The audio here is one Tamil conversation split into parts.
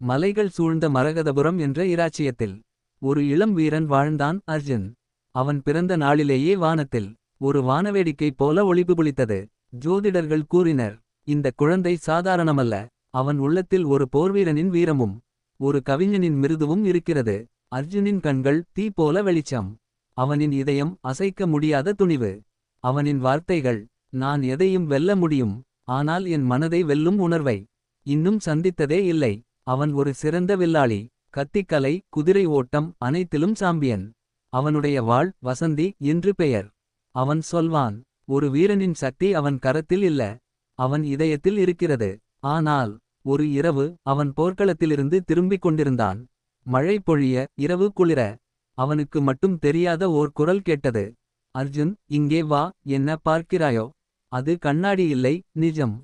மலைகள் சூழ்ந்த மரகதபுரம் என்ற இராச்சியத்தில். ஒரு இளம் வீரன் வாழ்ந்தான் அர்ஜுன். அவன் பிறந்த நாளிலேயே வானத்தில் ஒரு வானவேடிக்கை போல ஒளிபுபுளித்தது ஜோதிடர்கள் கூறினர் இந்த குழந்தை சாதாரணமல்ல. அவன் உள்ளத்தில் ஒரு போர்வீரனின் வீரமும் ஒரு கவிஞனின் மிருதுவும் இருக்கிறது. அர்ஜுனின் கண்கள் தீ போல வெளிச்சம். அவனின் இதயம் அசைக்க முடியாத துணிவு. அவனின் வார்த்தைகள் நான் எதையும் வெல்ல முடியும். ஆனால் என் மனதை வெல்லும் உணர்வை. இன்னும் சந்தித்ததே இல்லை. அவன் ஒரு சிறந்த வில்லாளி கத்திக்கலை குதிரை ஓட்டம் அனைத்திலும் சாம்பியன். அவனுடைய வாள் வசந்தி என்று பெயர். அவன் சொல்வான் ஒரு வீரனின் சக்தி அவன் கரத்தில் இல்ல அவன் இதயத்தில் இருக்கிறது. ஆனால் ஒரு இரவு அவன் போர்க்களத்திலிருந்து திரும்பிக் கொண்டிருந்தான். மழை பொழிய இரவு குளிர அவனுக்கு மட்டும் தெரியாத ஓர் குரல் கேட்டது. அர்ஜுன் இங்கே வா என்ன பார்க்கிறாயோ? அது கண்ணாடி இல்லை நிஜம்.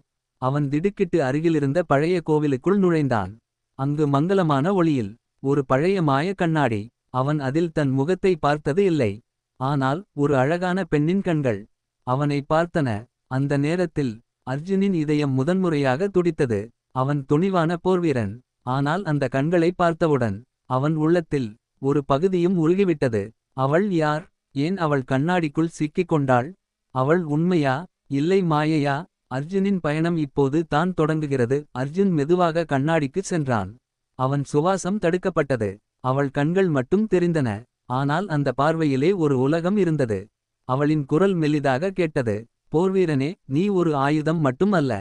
அவன் திடுக்கிட்டு அருகிலிருந்த பழைய கோவிலுக்குள் நுழைந்தான். அங்கு மங்கலமான ஒளியில் ஒரு பழைய மாய கண்ணாடி அவன் அதில் தன் முகத்தை பார்த்தது இல்லை. ஆனால் ஒரு அழகான பெண்ணின் கண்கள் அவனை பார்த்தன. அந்த நேரத்தில் அர்ஜுனின் இதயம் முதன்முறையாக துடித்தது. அவன் துணிவான போர்வீரன். ஆனால் அந்த கண்களை பார்த்தவுடன் அவன் உள்ளத்தில் ஒரு பகுதியும் உருகிவிட்டது. அவள் யார்? ஏன் அவள் கண்ணாடிக்குள் சிக்கிக் கொண்டாள் அவள் உண்மையா? இல்லை மாயையா? அர்ஜுனின் பயணம் இப்போது தான் தொடங்குகிறது. அர்ஜுன் மெதுவாக கண்ணாடிக்கு சென்றான். அவன் சுவாசம் தடுக்கப்பட்டது. அவள் கண்கள் மட்டும் தெரிந்தன. ஆனால் அந்த பார்வையிலே ஒரு உலகம் இருந்தது. அவளின் குரல் மெல்லிதாக கேட்டது. போர்வீரனே நீ ஒரு ஆயுதம் மட்டும் அல்ல.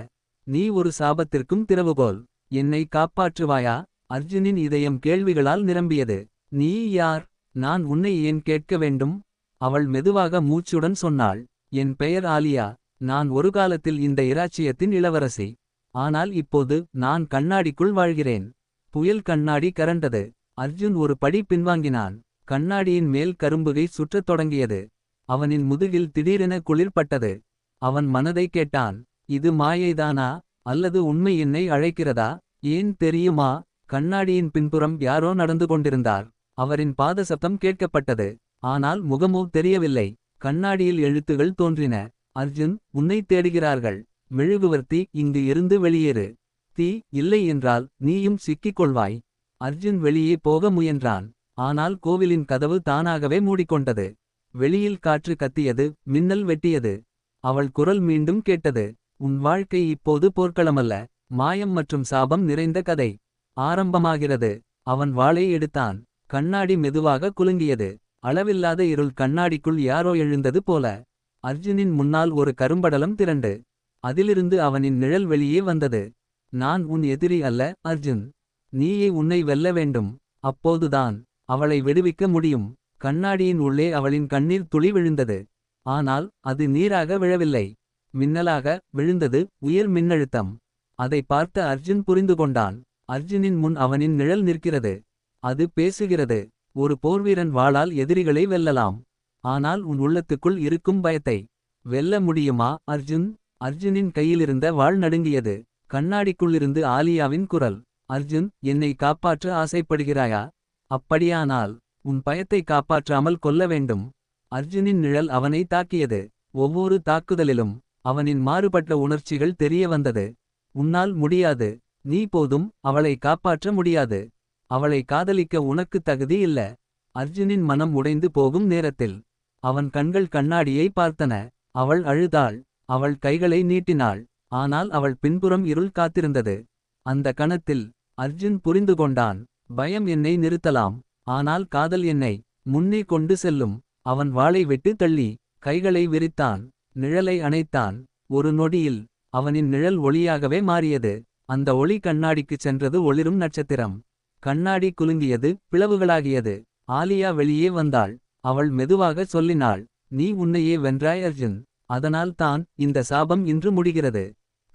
நீ ஒரு சாபத்திற்கும் திறவுகோல். என்னை காப்பாற்றுவாயா? அர்ஜுனின் இதயம் கேள்விகளால் நிரம்பியது. நீ யார்? நான் உன்னை ஏன் கேட்க வேண்டும்? அவள் மெதுவாக மூச்சுடன் சொன்னாள். என் பெயர் ஆலியா. நான் ஒரு காலத்தில் இந்த இராச்சியத்தின் இளவரசி. ஆனால் இப்போது நான் கண்ணாடிக்குள் வாழ்கிறேன். புயல் கண்ணாடி கரண்டது. அர்ஜுன் ஒரு படி பின்வாங்கினான். கண்ணாடியின் மேல் கரும்புகை சுற்றத் தொடங்கியது. அவனின் முதுகில் திடீரென குளிர்பட்டது அவன் மனதை கேட்டான். இது மாயைதானா? அல்லது உண்மை என்னை அழைக்கிறதா? ஏன் தெரியுமா? கண்ணாடியின் பின்புறம் யாரோ நடந்து கொண்டிருந்தார். அவரின் பாத சப்தம் கேட்கப்பட்டது. ஆனால் முகமோ தெரியவில்லை. கண்ணாடியில் எழுத்துகள் தோன்றின. அர்ஜுன் உன்னை தேடுகிறார்கள். மெழுகுவர்த்தி இங்கு இருந்து வெளியேறு. தீ இல்லை என்றால் நீயும் சிக்கிக் கொள்வாய். அர்ஜுன் வெளியே போக முயன்றான். ஆனால் கோவிலின் கதவு தானாகவே மூடிக்கொண்டது. வெளியில் காற்று கத்தியது மின்னல் வெட்டியது. அவள் குரல் மீண்டும் கேட்டது உன் வாழ்க்கை இப்போது போர்க்களமல்ல. மாயம் மற்றும் சாபம் நிறைந்த கதை. ஆரம்பமாகிறது. அவன் வாளை எடுத்தான். கண்ணாடி மெதுவாக குலுங்கியது. அளவில்லாத இருள் கண்ணாடிக்குள் யாரோ எழுந்தது போல. அர்ஜுனின் முன்னால் ஒரு கரும்படலம் திரண்டு. அதிலிருந்து அவனின் நிழல் வெளியே வந்தது. நான் உன் எதிரி அல்ல அர்ஜுன். நீயே உன்னை வெல்ல வேண்டும். அப்போதுதான் அவளை விடுவிக்க முடியும். கண்ணாடியின் உள்ளே அவளின் கண்ணீர் துளி விழுந்தது. ஆனால் அது நீராக விழவில்லை. மின்னலாக விழுந்தது உயர் மின்னழுத்தம். அதை பார்த்த அர்ஜுன் புரிந்து கொண்டான். அர்ஜுனின் முன் அவனின் நிழல் நிற்கிறது. அது பேசுகிறது. ஒரு போர்வீரன் வாளால் எதிரிகளை வெல்லலாம். ஆனால் உன் உள்ளத்துக்குள் இருக்கும் பயத்தை. வெல்ல முடியுமா அர்ஜுன்? அர்ஜுனின் கையிலிருந்த வாள் நடுங்கியது. கண்ணாடிக்குள்ளிருந்து ஆலியாவின் குரல். அர்ஜுன் என்னை காப்பாற்ற ஆசைப்படுகிறாயா? அப்படியானால் உன் பயத்தை காப்பாற்றாமல் கொல்ல வேண்டும். அர்ஜுனின் நிழல் அவனை தாக்கியது. ஒவ்வொரு தாக்குதலிலும் அவனின் மாறுபட்ட உணர்ச்சிகள் தெரிய வந்தது. உன்னால் முடியாது. நீ போதும் அவளை காப்பாற்ற முடியாது. அவளை காதலிக்க உனக்கு தகுதி இல்ல. அர்ஜுனின் மனம் உடைந்து போகும் நேரத்தில் அவன் கண்கள் கண்ணாடியை பார்த்தன. அவள் அழுதாள். அவள் கைகளை நீட்டினாள். ஆனால் அவள் பின்புறம் இருள் காத்திருந்தது. அந்த கணத்தில் அர்ஜுன் புரிந்து கொண்டான். பயம் என்னை நிறுத்தலாம். ஆனால் காதல் என்னை முன்னே கொண்டு செல்லும். அவன் வாளை விட்டு தள்ளி கைகளை விரித்தான். நிழலை அணைத்தான். ஒரு நொடியில் அவனின் நிழல் ஒளியாகவே மாறியது. அந்த ஒளி கண்ணாடிக்குச் சென்றது ஒளிரும் நட்சத்திரம். கண்ணாடி குலுங்கியது பிளவுகளாகியது. ஆலியா வெளியே வந்தாள். அவள் மெதுவாக சொல்லினாள் நீ உன்னையே வென்றாய் அர்ஜுன். அதனால் தான் இந்த சாபம் இன்று முடிகிறது.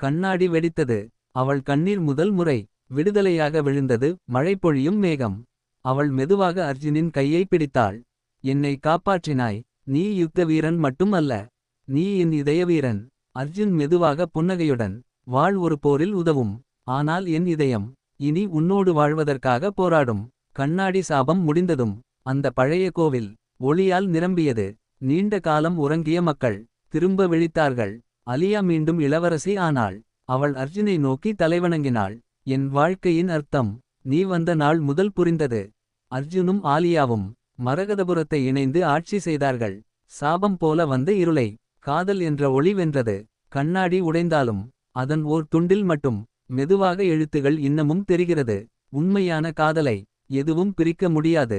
கண்ணாடி வெடித்தது. அவள் கண்ணீர் முதல் முறை விடுதலையாக விழுந்தது. மழை பொழியும் மேகம். அவள் மெதுவாக அர்ஜுனின் கையை பிடித்தாள். என்னை காப்பாற்றினாய். நீ யுத்த வீரன் மட்டும் அல்ல. நீ என் இதய வீரன் அர்ஜுன் மெதுவாக புன்னகையுடன் வாழ் ஒரு போரில் உதவும். ஆனால் என் இதயம் இனி உன்னோடு வாழ்வதற்காக போராடும். கண்ணாடி சாபம் முடிந்ததும் அந்த பழைய கோவில் ஒளியால் நிரம்பியது. நீண்ட காலம் உறங்கிய மக்கள் திரும்ப விழித்தார்கள். அலியா மீண்டும் இளவரசி ஆனாள். அவள் அர்ஜுனை நோக்கி தலைவணங்கினாள். என் வாழ்க்கையின் அர்த்தம் நீ வந்த நாள் முதல் புரிந்தது. அர்ஜுனும் ஆலியாவும் மரகதபுரத்தை இணைந்து ஆட்சி செய்தார்கள். சாபம் போல வந்த இருளை காதல் என்ற ஒளி வென்றது. கண்ணாடி உடைந்தாலும் அதன் ஓர் துண்டில் மட்டும் மெதுவாக எழுத்துகள் இன்னமும் தெரிகிறது. உண்மையான காதலை எதுவும் பிரிக்க முடியாது.